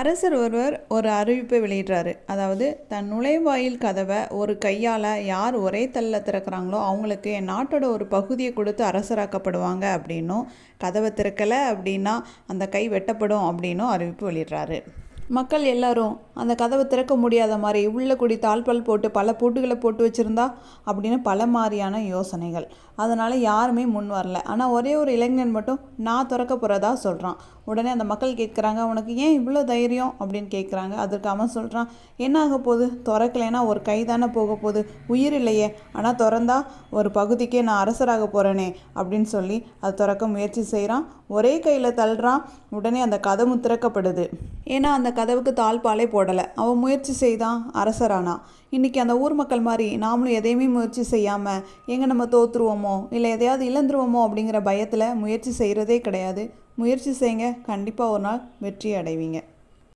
அரசர் ஒருவர் ஒரு அறிவிப்பை வெளியிடுறாரு. அதாவது தன் நுழைவாயில் கதவை ஒரு கையால் யார் ஒரே தள்ள திறக்கிறாங்களோ அவங்களுக்கு என் நாட்டோட ஒரு பகுதியை கொடுத்து அரசராக்கப்படுவாங்க அப்படின்னும் கதவை திறக்கலை அப்படின்னா அந்த கை வெட்டப்படும் அப்படின்னும் அறிவிப்பு வெளியிடுறாரு. மக்கள் எல்லாரும் அந்த கதவை திறக்க முடியாத மாதிரி உள்ள கூடி தாழ்பால் போட்டு பல பூட்டுகளை போட்டு வச்சுருந்தா அப்படின்னு பல மாதிரியான யோசனைகள். அதனால் யாருமே முன் வரல. ஆனால் ஒரே ஒரு இளைஞன் மட்டும் நான் திறக்க போகிறதா சொல்கிறான் உடனே அந்த மக்கள் கேட்குறாங்க உனக்கு ஏன் இவ்வளோ தைரியம்? அப்படின்னு கேட்குறாங்க. அதற்கு அவன் சொல்கிறான் என்ன ஆக போகுது? திறக்கலைன்னா ஒரு கை தானே போக போகுது. உயிர் இல்லையே. ஆனால் திறந்தா ஒரு பகுதிக்கே நான் அரசராக போகிறேனே அப்படின்னு சொல்லி அது திறக்க முயற்சி செய்கிறான் ஒரே கையில் தள்ளுறான். உடனே அந்த கதவும் திறக்கப்படுது. ஏன்னா அந்த கதவுக்கு தாழ்பாலே போடலை. அவன் முயற்சி செய்தான் அரசரானா இன்றைக்கி அந்த ஊர் மக்கள் மாதிரி நாமளும் எதையுமே முயற்சி செய்யாமல் எங்கே நம்ம தோற்றுருவோமோ இல்லை எதையாவது இழந்துருவோமோ அப்படிங்கிற பயத்தில் முயற்சி செய்கிறதே கிடையாது. முயற்சி செய்யுங்க கண்டிப்பாக ஒரு நாள் வெற்றி அடைவீங்க.